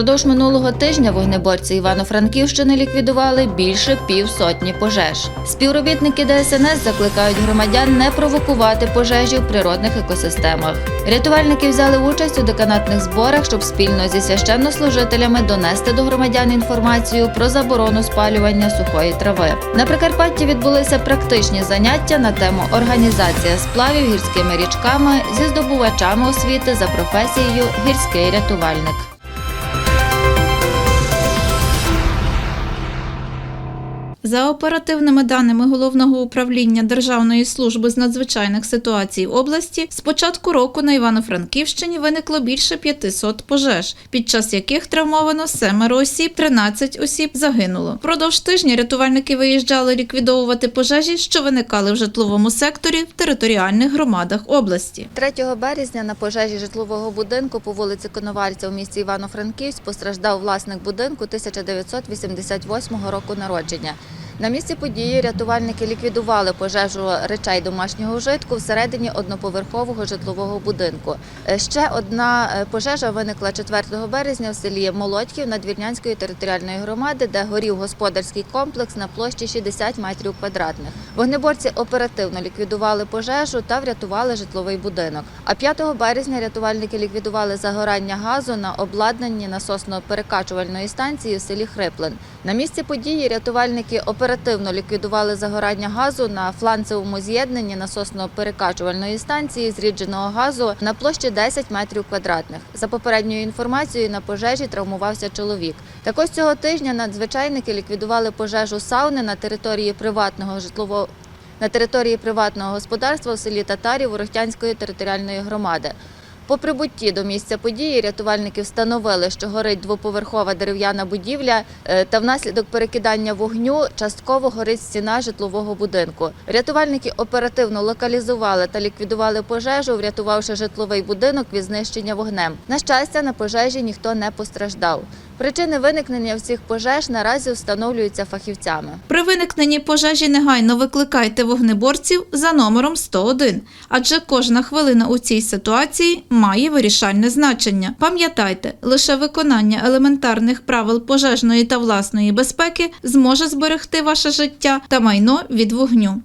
Упродовж минулого тижня вогнеборці Івано-Франківщини ліквідували більше півсотні пожеж. Співробітники ДСНС закликають громадян не провокувати пожежі в природних екосистемах. Рятувальники взяли участь у деканатних зборах, щоб спільно зі священнослужителями донести до громадян інформацію про заборону спалювання сухої трави. На Прикарпатті відбулися практичні заняття на тему організація сплавів гірськими річками зі здобувачами освіти за професією гірський рятувальник. За оперативними даними головного управління Державної служби з надзвичайних ситуацій області, з початку року на Івано-Франківщині виникло більше 500 пожеж, під час яких травмовано семеро осіб, 13 осіб загинуло. Продовж тижня рятувальники виїжджали ліквідовувати пожежі, що виникали в житловому секторі в територіальних громадах області. 3 березня на пожежі житлового будинку по вулиці Коновальця у місті Івано-Франківськ постраждав власник будинку 1988 року народження. На місці події рятувальники ліквідували пожежу речей домашнього вжитку всередині одноповерхового житлового будинку. Е, Ще одна е, пожежа виникла 4 березня в селі Молодьків Надвірнянської територіальної громади, де горів господарський комплекс на площі 60 метрів квадратних. Вогнеборці оперативно ліквідували пожежу та врятували житловий будинок. А 5 березня рятувальники ліквідували загорання газу на обладнанні насосно-перекачувальної станції в селі Хриплин. На місці події рятувальники оперативно ліквідували загорання газу на фланцевому з'єднанні насосно-перекачувальної станції зрідженого газу на площі 10 метрів квадратних. За попередньою інформацією, на пожежі травмувався чоловік. Також цього тижня надзвичайники ліквідували пожежу сауни на території приватного житлового на території приватного господарства у селі Татарів Ворохтянської територіальної громади. По прибутті до місця події рятувальники встановили, що горить двоповерхова дерев'яна будівля е, та внаслідок перекидання вогню частково горить стіна житлового будинку. Рятувальники оперативно локалізували та ліквідували пожежу, врятувавши житловий будинок від знищення вогнем. На щастя, на пожежі ніхто не постраждав. Причини виникнення всіх пожеж наразі встановлюються фахівцями. При виникненні пожежі негайно викликайте вогнеборців за номером 101, адже кожна хвилина у цій ситуації має вирішальне значення. Пам'ятайте, лише виконання елементарних правил пожежної та власної безпеки зможе зберегти ваше життя та майно від вогню.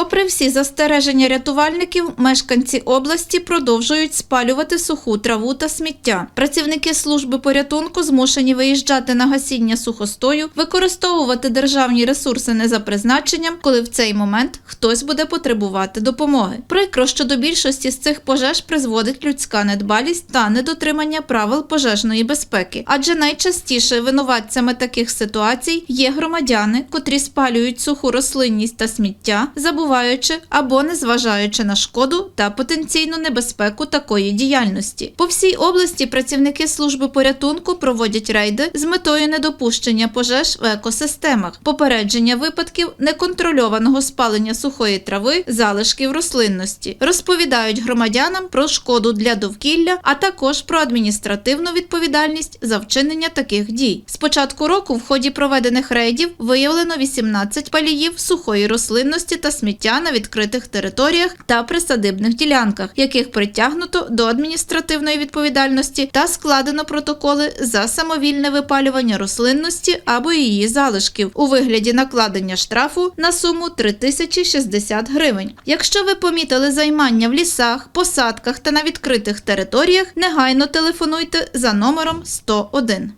Попри всі застереження рятувальників, мешканці області продовжують спалювати суху траву та сміття. Працівники служби порятунку змушені виїжджати на гасіння сухостою, використовувати державні ресурси не за призначенням, коли в цей момент хтось буде потребувати допомоги. Прикро, що до більшості з цих пожеж призводить людська недбалість та недотримання правил пожежної безпеки, адже найчастіше винуватцями таких ситуацій є громадяни, котрі спалюють суху рослинність та сміття, забуваючи або не зважаючи на шкоду та потенційну небезпеку такої діяльності. По всій області працівники служби порятунку проводять рейди з метою недопущення пожеж в екосистемах, попередження випадків неконтрольованого спалення сухої трави, залишків рослинності, розповідають громадянам про шкоду для довкілля, а також про адміністративну відповідальність за вчинення таких дій. З початку року в ході проведених рейдів виявлено 18 паліїв сухої рослинності та сміття на відкритих територіях та присадибних ділянках, яких притягнуто до адміністративної відповідальності та складено протоколи за самовільне випалювання рослинності або її залишків у вигляді накладення штрафу на суму 3060 гривень. Якщо ви помітили займання в лісах, посадках та на відкритих територіях, негайно телефонуйте за номером 101.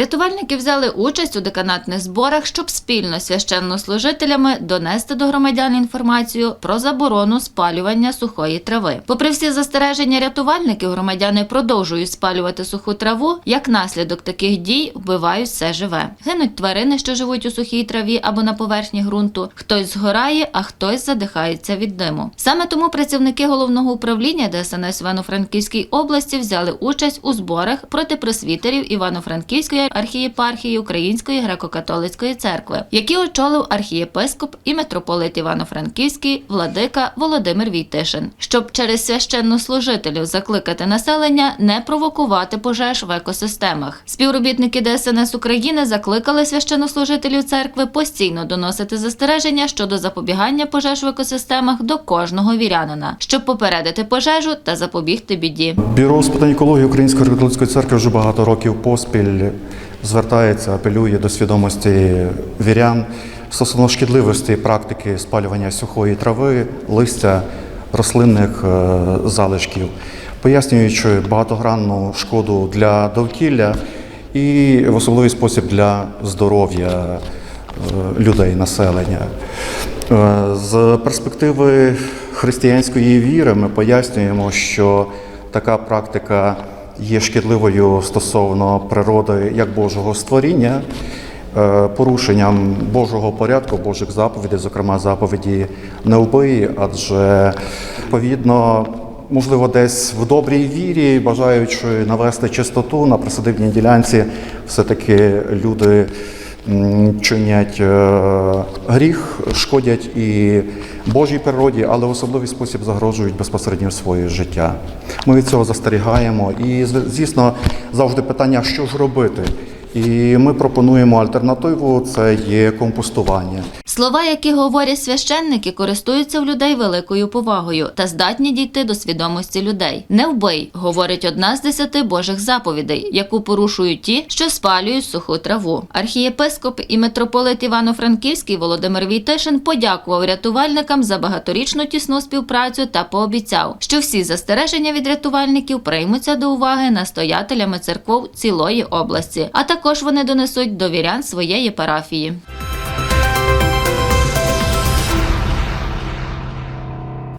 Рятувальники взяли участь у деканатних зборах, щоб спільно з священнослужителями донести до громадян інформацію про заборону спалювання сухої трави. Попри всі застереження рятувальників, громадяни продовжують спалювати суху траву. Як наслідок таких дій вбивають все живе. Гинуть тварини, що живуть у сухій траві або на поверхні ґрунту. Хтось згорає, а хтось задихається від диму. Саме тому працівники головного управління ДСНС Івано-Франківській області взяли участь у зборах проти просвітерів Івано-Франківської архієпархії Української греко-католицької церкви, які очолив архієпископ і митрополит Івано-Франківський владика Володимир Війтишин, щоб через священнослужителів закликати населення не провокувати пожеж в екосистемах. Співробітники ДСНС України закликали священнослужителів церкви постійно доносити застереження щодо запобігання пожеж в екосистемах до кожного вірянина, щоб попередити пожежу та запобігти біді. Бюро з питань екології Української католицької церкви вже багато років поспіль звертається, апелює до свідомості вірян стосовно шкідливості практики спалювання сухої трави, листя, рослинних е, залишків, пояснюючи багатогранну шкоду для довкілля і в особливий спосіб для здоров'я е, людей, населення. Е, З перспективи християнської віри ми пояснюємо, що така практика є шкідливою стосовно природи як Божого створіння, е, порушенням Божого порядку, Божих заповідей, зокрема заповіді не вбий, адже відповідно. Можливо, десь в добрій вірі, бажаючи навести чистоту на присадибній ділянці, все-таки люди м, чинять е, гріх, шкодять і Божій природі, але в особливий спосіб загрожують безпосередньо своє життя. Ми від цього застерігаємо. І звісно, завжди питання, що ж робити. І ми пропонуємо альтернативу це є компостування. Слова, які говорять священники, користуються в людей великою повагою та здатні дійти до свідомості людей. Не вбий, говорить одна з десяти божих заповідей, яку порушують ті, що спалюють суху траву. Архієпископ і митрополит Івано-Франківський Володимир Війтишин подякував рятувальникам за багаторічну тісну співпрацю та пообіцяв, що всі застереження від рятувальників приймуться до уваги настоятелями церков цілої області, а також вони донесуть до вірян своєї парафії.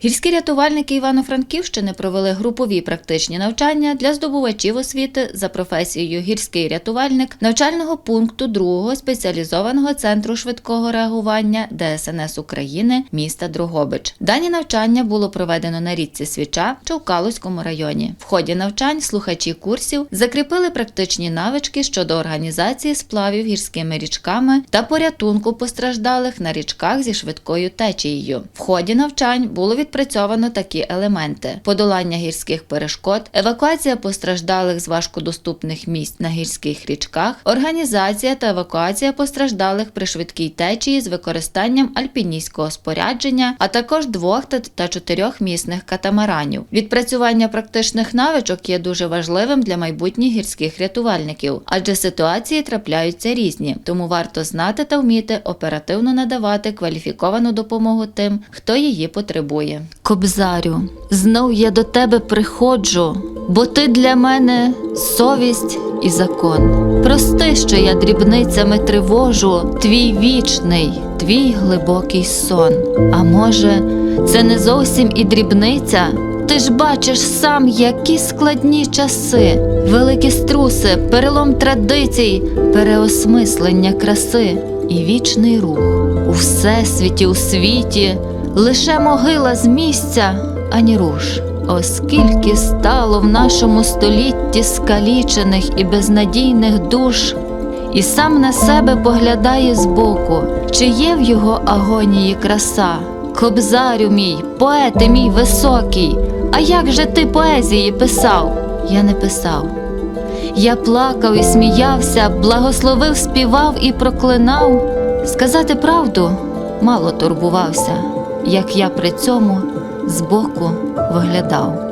Гірські рятувальники Івано-Франківщини провели групові практичні навчання для здобувачів освіти за професією гірський рятувальник навчального пункту 2 спеціалізованого центру швидкого реагування ДСНС України міста Дрогобич. Дані навчання було проведено на річці Свіча в Чавкалуському районі. В ході навчань слухачі курсів закріпили практичні навички щодо організації сплавів гірськими річками та порятунку постраждалих на річках зі швидкою течією. В ході навчань було відпрацьовано такі елементи: подолання гірських перешкод, евакуація постраждалих з важкодоступних місць на гірських річках, організація та евакуація постраждалих при швидкій течії з використанням альпіністського спорядження, а також двох та- чотирьох місних катамаранів. Відпрацювання практичних навичок є дуже важливим для майбутніх гірських рятувальників, адже ситуації трапляються різні, тому варто знати та вміти оперативно надавати кваліфіковану допомогу тим, хто її потребує. Кобзарю, знов я до тебе приходжу, бо ти для мене совість і закон. Прости, що я дрібницями тривожу, твій вічний, твій глибокий сон. А може, це не зовсім і дрібниця. Ти ж бачиш сам, які складні часи, великі струси, перелом традицій, переосмислення краси і вічний рух у всесвіті, у світі, лише могила з місця, ані руш. Оскільки стало в нашому столітті скалічених і безнадійних душ, і сам на себе поглядає збоку, чи є в його агонії краса. Кобзарю мій, поете мій високий, а як же ти поезії писав? Я не писав. Я плакав і сміявся, благословив, співав і проклинав. Сказати правду мало турбувався, як я при цьому збоку виглядав.